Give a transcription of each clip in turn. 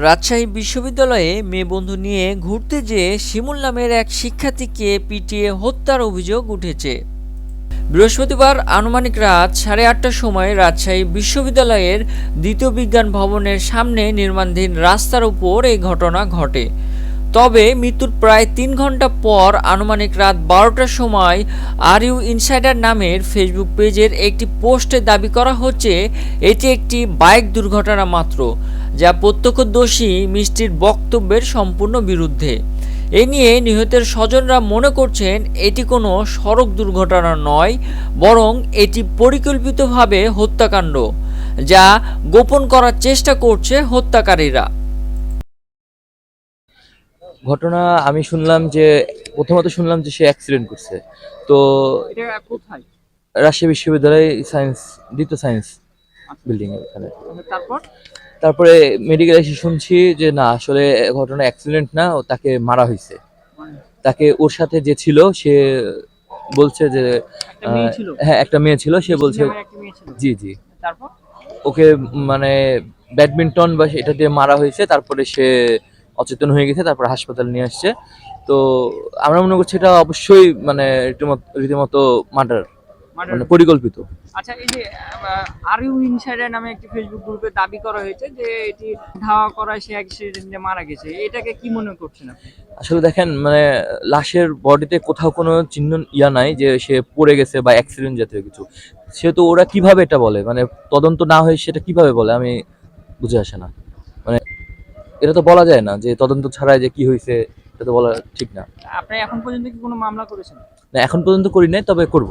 রাজশাহী বিশ্ববিদ্যালয়ে মেয়ে বন্ধু নিয়ে ঘুরতে যেয়ে শিমুল নামের এক শিক্ষার্থীকে পিটিয়ে হত্যার অভিযোগ উঠেছে। বৃহস্পতিবার আনুমানিক রাত সাড়ে আটটার সময় রাজশাহী বিশ্ববিদ্যালয়ের দ্বিতীয় বিজ্ঞান ভবনের সামনে নির্মাণধীন রাস্তার উপর এই ঘটনা ঘটে। তবে মৃত্যুর প্রায় তিন ঘণ্টা পর আনুমানিক রাত বারোটার সময় আর ইউ ইনসাইডার নামের ফেসবুক পেজের একটি পোস্টে দাবি করা হচ্ছে, এটি একটি বাইক দুর্ঘটনা মাত্র। যা প্রত্যক্ষদর্শী মিষ্টির বক্তব্যের সম্পূর্ণ বিরুদ্ধে। এ নিয়ে নিহতের স্বজনরা মনে করছেন এটি কোনো সড়ক দুর্ঘটনা নয় বরং এটি পরিকল্পিতভাবে হত্যাকাণ্ড যা গোপন করার চেষ্টা করছে হত্যাকারীরা। ঘটনা আমি শুনলাম যে প্রথমত শুনলাম যে সে অ্যাক্সিডেন্ট করছে। তো এটা কোথায়? রাজশাহী বিশ্ববিদ্যালয় সায়েন্স দ্বিতীয় সায়েন্স বিল্ডিং এর ওখানে। তারপর? তারপরে মেডিকেল এসে শুনছি যে না আসলে ঘটনা অ্যাক্সিডেন্ট না ও তাকে মারা হয়েছে। মানে তাকে ওর সাথে যে ছিল সে বলছে যে হ্যাঁ একটা মেয়ে ছিল সে বলছে ছিল। জি জি। তারপর? ওকে মানে ব্যাডমিন্টন বা এটা দিয়ে মারা হয়েছে তারপরে সে অচেতন হয়ে গেছে তারপরে হাসপাতালে নিয়ে আসছে। তো আমরা মনে করছি এটা অবশ্যই মানে রীতিমতো রীতিমতো মার্ডার। মানে পরিকল্পিত। আচ্ছা এই যে আর ইউ ইনসাইডার নামে একটি ফেসবুক গ্রুপে দাবি করা হয়েছে যে এটি ধাওয়া করা সে অ্যাক্সিডেন্টে মারা গেছে। এটাকে কি মনে করছেন আপনি? আসলে দেখেন মানে লাশের বডিতে কোথাও কোনো চিহ্ন ইয়া নাই যে সে পড়ে গেছে বা অ্যাক্সিডেন্ট জাতীয় কিছু। সেহেতু ওরা কীভাবে এটা বলে? মানে তদন্ত না হয়ে সেটা কীভাবে বলে? আমি বুঝে আসে না। মানে এটা তো বলা যায় না যে তদন্ত ছাড়াই যে কি হয়েছে এটা তো বলা ঠিক না। আপনি এখন পর্যন্ত কি কোনো মামলা করেছেন? না এখন পর্যন্ত করি নাই তবে করব।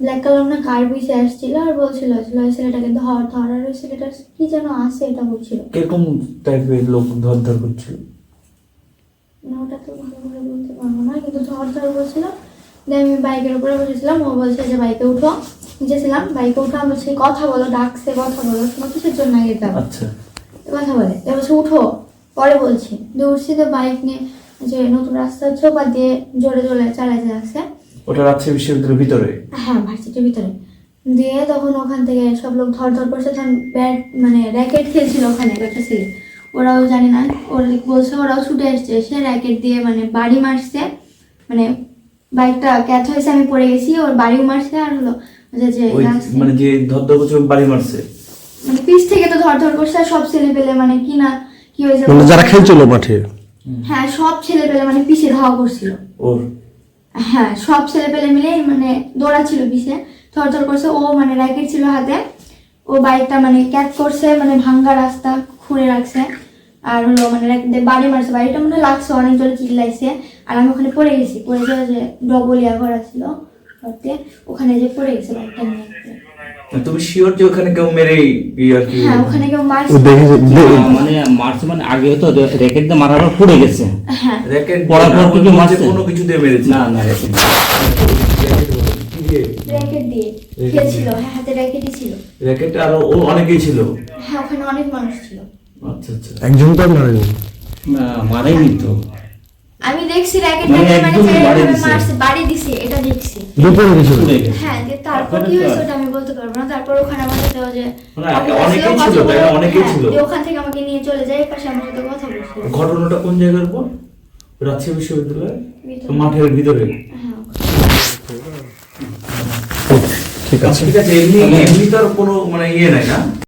ব্ল্যাক কালার না কার বিছে আসছিল আর বলছিল ওই ছেলেটাকে ধর ধর। আর ওই ছেলেটার কি যেন আছে এটা বলছিল। কীরকম টাইপের লোক ধর ধর করছিল? না ওটা তো ভালো করে বলতে পারব না কিন্তু ঝড় ঝড় বলছিল। আমি বাইকের উপরে বসেছিলাম ও বলছে যে বাইকে উঠো। নিচে ছিলাম বাইকে উঠো আমি বলছি কথা বলো ডাকছে কথা বলো তোমার কিসের জন্য আগে যাব। আচ্ছা। কথা বলে দিয়ে বলছে উঠো। পরে বলছি দিয়ে উঠছি তো বাইক নিয়ে যে নতুন রাস্তা হচ্ছে বা দিয়ে জোরে জোরে চালাইতে লাগছে ওটা রাজশাহী বিশ্ববিদ্যালয়ের ভিতরে? হ্যাঁ ভার্সিটির ভিতরে। দিয়ে তখন ওখান থেকে সব লোক ধর ধর করছে তখন ব্যাট মানে র্যাকেট খেলছিল ওখানে একটা ছেলে ওরাও জানে না ওরা বলছে ওরাও ছুটে এসছে সে র্যাকেট দিয়ে মানে বাড়ি মারছে। মানে বাইকটা ক্যাচ হয়েছে আমি পড়ে গেছি ওর বাড়িও মারছে আর হলো যে যে মানে যে ধর ধর করছিল বাড়ি মারছে? মানে পিছ থেকে তো ধর ধর করছে সব ছেলে পেলে মানে কি না কি হয়েছে মানে যারা খেলছিল মাঠে? হ্যাঁ সব ছেলে পেলে মানে পিছিয়ে ধাওয়া করছিল। ওর হ্যাঁ সব ছেলে পেলে মিলে মানে দৌড়াচ্ছিল পিছে। থরথর করছে, ও মানে র্যাকেট ছিল হাতে। ও বাইকটা মানে ক্যাচ করছে মানে ভাঙ্গা রাস্তা খুঁড়ে রাখছে। আর হলো মানে বাড়ি মারছে, বাড়িটা মনে লাগছে অনেক জোরে চিল্লাইছে। আর আমি ওখানে পড়ে গেছি, পড়ে যাওয়া যে ডবলিয়া ঘর ছিল ঘরতে ওখানে যে পড়ে গেছে বাইকটা নিয়ে। তুমি শিওর যে ওখানে কেউ মেরে আর কি হ্যাঁ ওখানে কেউ মারছে? মানে মার্চ মানে আগে তো র্যাকেট দিয়ে মারার পর পড়ে গেছে। হ্যাঁ। র্যাকেট পড়ার পর কি কেউ মারছে? কোনো কিছু দিয়ে মেরেছে। না না র্যাকেট কি দিয়ে? র্যাকেট দিয়ে। হ্যাঁ হাতে র্যাকেটই ছিল। র্যাকেট আর ও অনেকেই ছিল। হ্যাঁ ওখানে অনেক মানুষ ছিল। আচ্ছা আচ্ছা। একজন তো মারেনি। না মারাইনি তো। আমি দেখছি র্যাকেট মানে মানে। মারছে বাড়ি দিছে এটা দেখছি। দুপুরে গেছিল হ্যাঁ যে তারপর কি হয়েছে ওটা আমি বলতে পারব না। তারপর ওখানে আমাদের দেওয়া যে মানে অনেকেই ছিল, তাই না? অনেকেই হ্যাঁ, ছিল। ওখান থেকে আমাকে নিয়ে চলে যায় পাশে আমার সাথে কথা বলছিল ঘটনাটা কোন জায়গার উপর? রাজশাহী বিশ্ববিদ্যালয় ভিতরে। মাঠের ভিতরে। হ্যাঁ ঠিক আছে। ঠিক আছে এমনি এমনি তো আর কোনো মানে ইয়ে নাই না?